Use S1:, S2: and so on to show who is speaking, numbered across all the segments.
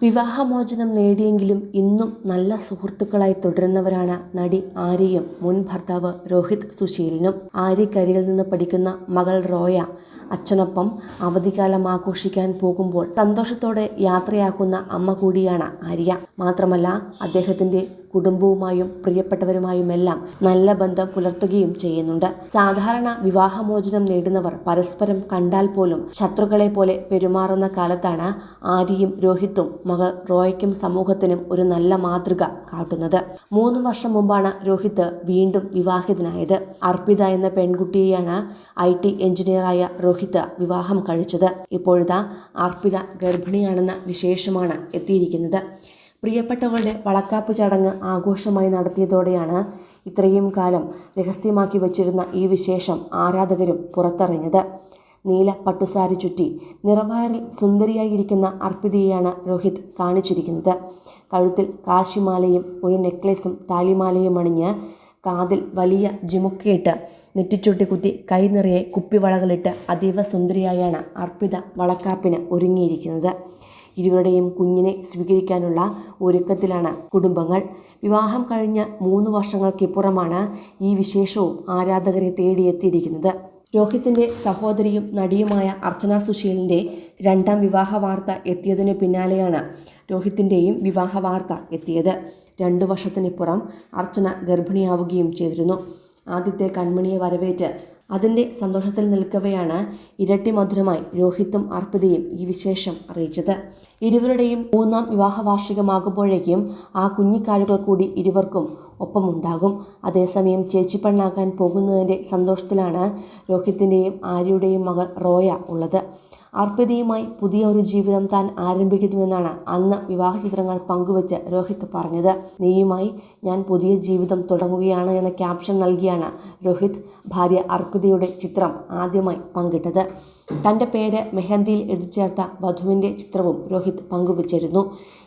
S1: വിവാഹമോചനം നേടിയെങ്കിലും ഇന്നും നല്ല സുഹൃത്തുക്കളായി തുടരുന്നവരാണ് നടി ആര്യയും മുൻ ഭർത്താവ് രോഹിത് സുശീലിനും. ആര്യ കരിയിൽ നിന്ന് പഠിക്കുന്ന മകൾ റോയ അച്ഛനൊപ്പം അവധിക്കാലം ആഘോഷിക്കാൻ പോകുമ്പോൾ സന്തോഷത്തോടെ യാത്രയാക്കുന്ന അമ്മ കൂടിയാണ് ആര്യ. മാത്രമല്ല അദ്ദേഹത്തിന്റെ കുടുംബവുമായും പ്രിയപ്പെട്ടവരുമായുമെല്ലാം നല്ല ബന്ധം പുലർത്തുകയും ചെയ്യുന്നുണ്ട്. സാധാരണ വിവാഹമോചനം നേടുന്നവർ പരസ്പരം കണ്ടാൽ പോലും ശത്രുക്കളെ പോലെ പെരുമാറുന്ന കാലത്താണ് ആര്യയും രോഹിത്തും മകൾ റോയ്ക്കും സമൂഹത്തിനും ഒരു നല്ല മാതൃക കാട്ടുന്നത്. മൂന്ന് വർഷം മുമ്പാണ് രോഹിത്ത് വീണ്ടും വിവാഹിതനായത്. അർപ്പിത എന്ന പെൺകുട്ടിയെയാണ് ഐ ടി എഞ്ചിനീയറായ രോഹിത്ത് വിവാഹം കഴിച്ചത്. ഇപ്പോഴത്തെ അർപ്പിത ഗർഭിണിയാണെന്ന വിശേഷമാണ് എത്തിയിരിക്കുന്നത്. പ്രിയപ്പെട്ടവളുടെ വളക്കാപ്പ് ചടങ്ങ് ആഘോഷമായി നടത്തിയതോടെയാണ് ഇത്രയും കാലം രഹസ്യമാക്കി വച്ചിരുന്ന ഈ വിശേഷം ആരാധകരും പുറത്തറിഞ്ഞത്. നീല പട്ടുസാരി ചുറ്റി നിറവാറിൽ സുന്ദരിയായിരിക്കുന്ന അർപ്പിതയെയാണ് രോഹിത് കാണിച്ചിരിക്കുന്നത്. കഴുത്തിൽ കാശിമാലയും ഒരു നെക്ലേസും താലിമാലയും അണിഞ്ഞ് കാതിൽ വലിയ ജിമുക്കയിട്ട് നെറ്റിച്ചുട്ടി കുത്തി കൈ നിറയെ കുപ്പിവളകളിട്ട് അതീവ സുന്ദരിയായാണ് അർപ്പിത വളക്കാപ്പിന് ഒരുങ്ങിയിരിക്കുന്നത്. ഇരുവരുടെയും കുഞ്ഞിനെ സ്വീകരിക്കാനുള്ള ഒരുക്കത്തിലാണ് കുടുംബങ്ങൾ. വിവാഹം കഴിഞ്ഞ മൂന്ന് വർഷങ്ങൾക്കിപ്പുറമാണ് ഈ വിശേഷവും ആരാധകരെ തേടിയെത്തിയിരിക്കുന്നത്. രോഹിത്തിന്റെ സഹോദരിയും നടിയുമായ അർച്ചന സുശീലിന്റെ രണ്ടാം വിവാഹ വാർത്ത എത്തിയതിനു പിന്നാലെയാണ് രോഹിത്തിന്റെയും വിവാഹ വാർത്ത എത്തിയത്. രണ്ടു വർഷത്തിനിപ്പുറം അർച്ചന ഗർഭിണിയാവുകയും ചെയ്തിരുന്നു. ആദ്യത്തെ കൺമണിയെ വരവേറ്റ് അതിന്റെ സന്തോഷത്തിൽ നിൽക്കവെയാണ് ഇരട്ടി മധുരമായി രോഹിത്തും അർപ്പിതയും ഈ വിശേഷം അറിയിച്ചത്. ഇരുവരുടെയും മൂന്നാം വിവാഹ വാർഷികമാകുമ്പോഴേക്കും ആ കുഞ്ഞിക്കാലുകൾ കൂടി ഇരുവർക്കും ഒപ്പമുണ്ടാകും. അതേസമയം ചേച്ചി പെണ്ണാകാൻ പോകുന്നതിന്റെ സന്തോഷത്തിലാണ് രോഹിത്തിന്റെയും ആര്യയുടെയും മകൾ റോയ ഉള്ളത്. അർപ്പിതയുമായി പുതിയ ഒരു ജീവിതം താൻ ആരംഭിക്കുന്നുവെന്നാണ് അന്ന് വിവാഹ ചിത്രങ്ങൾ പങ്കുവച്ച് രോഹിത് പറഞ്ഞത്. നീയുമായി ഞാൻ പുതിയ ജീവിതം തുടങ്ങുകയാണ് എന്ന ക്യാപ്ഷൻ നൽകിയാണ് രോഹിത് ഭാര്യ അർപ്പിതയുടെ ചിത്രം ആദ്യമായി പങ്കിട്ടത്. തന്റെ പേര് മെഹന്തിയിൽ എഴുതിച്ചേർത്ത വധുവിന്റെ ചിത്രവും രോഹിത് പങ്കുവച്ചിരുന്നു.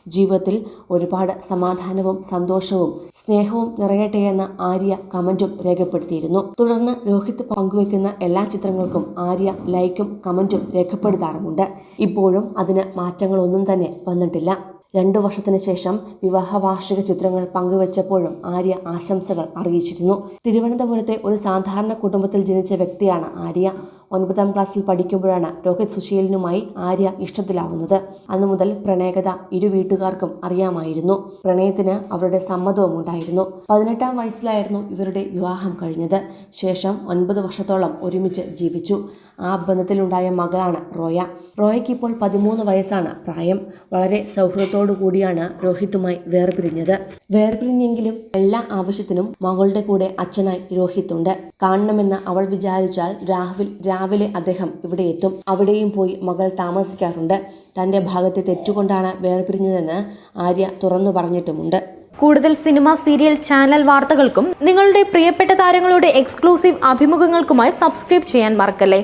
S1: ജീവിതത്തിൽ ഒരുപാട് സമാധാനവും സന്തോഷവും സ്നേഹവും നിറയട്ടെയെന്ന് ആര്യ കമന്റും രേഖപ്പെടുത്തിയിരുന്നു. തുടർന്ന് രോഹിത് പങ്കുവെക്കുന്ന എല്ലാ ചിത്രങ്ങൾക്കും ആര്യ ലൈക്കും കമന്റും രേഖപ്പെടുത്താറുമുണ്ട്. ഇപ്പോഴും അതിന് മാറ്റങ്ങളൊന്നും തന്നെ വന്നിട്ടില്ല. രണ്ടു വർഷത്തിന് ശേഷം വിവാഹ വാർഷിക ചിത്രങ്ങൾ പങ്കുവച്ചപ്പോഴും ആര്യ ആശംസകൾ അറിയിച്ചിരുന്നു. തിരുവനന്തപുരത്തെ ഒരു സാധാരണ കുടുംബത്തിൽ ജനിച്ച വ്യക്തിയാണ് ആര്യ. ഒൻപതാം ക്ലാസ്സിൽ പഠിക്കുമ്പോഴാണ് രോഹിത് സുശീലനുമായി ആര്യ ഇഷ്ടത്തിലാവുന്നത്. അന്നു മുതൽ പ്രണയകത ഇരു വീട്ടുകാർക്കും അറിയാമായിരുന്നു. പ്രണയത്തിന് അവരുടെ സമ്മതവും ഉണ്ടായിരുന്നു. പതിനെട്ടാം വയസ്സിലായിരുന്നു ഇവരുടെ വിവാഹം കഴിഞ്ഞത്. ശേഷം ഒൻപത് വർഷത്തോളം ഒരുമിച്ച് ജീവിച്ചു. ആ ബന്ധത്തിലുണ്ടായ മകളാണ് റോയ. റോയയ്ക്ക് ഇപ്പോൾ പതിമൂന്ന് വയസ്സാണ്. പ്രായം വളരെ സൗഹൃദത്തോടു കൂടിയാണ് രോഹിത്തുമായി വേർപിരിഞ്ഞത്. വേർപിരിഞ്ഞെങ്കിലും എല്ലാ ആവശ്യത്തിനും മകളുടെ കൂടെ അച്ഛനായി രോഹിത് ഉണ്ട് കാണണമെന്ന് അവൾ വിചാരിച്ചാൽ രാഹുൽ രാവിലെ അദ്ദേഹം ഇവിടെ എത്തും. അവിടെയും പോയി മകൾ താമസിക്കാറുണ്ട്. തന്റെ ഭാഗത്തെ തെറ്റുകൊണ്ടാണ് വേർപിരിഞ്ഞതെന്ന് ആര്യ തുറന്നു പറഞ്ഞിട്ടുമുണ്ട്.
S2: കൂടുതൽ സിനിമ സീരിയൽ ചാനൽ വാർത്തകൾക്കും നിങ്ങളുടെ പ്രിയപ്പെട്ട താരങ്ങളുടെ എക്സ്ക്ലൂസീവ് അഭിമുഖങ്ങൾക്കുമായി സബ്സ്ക്രൈബ് ചെയ്യാൻ മറക്കല്ലേ?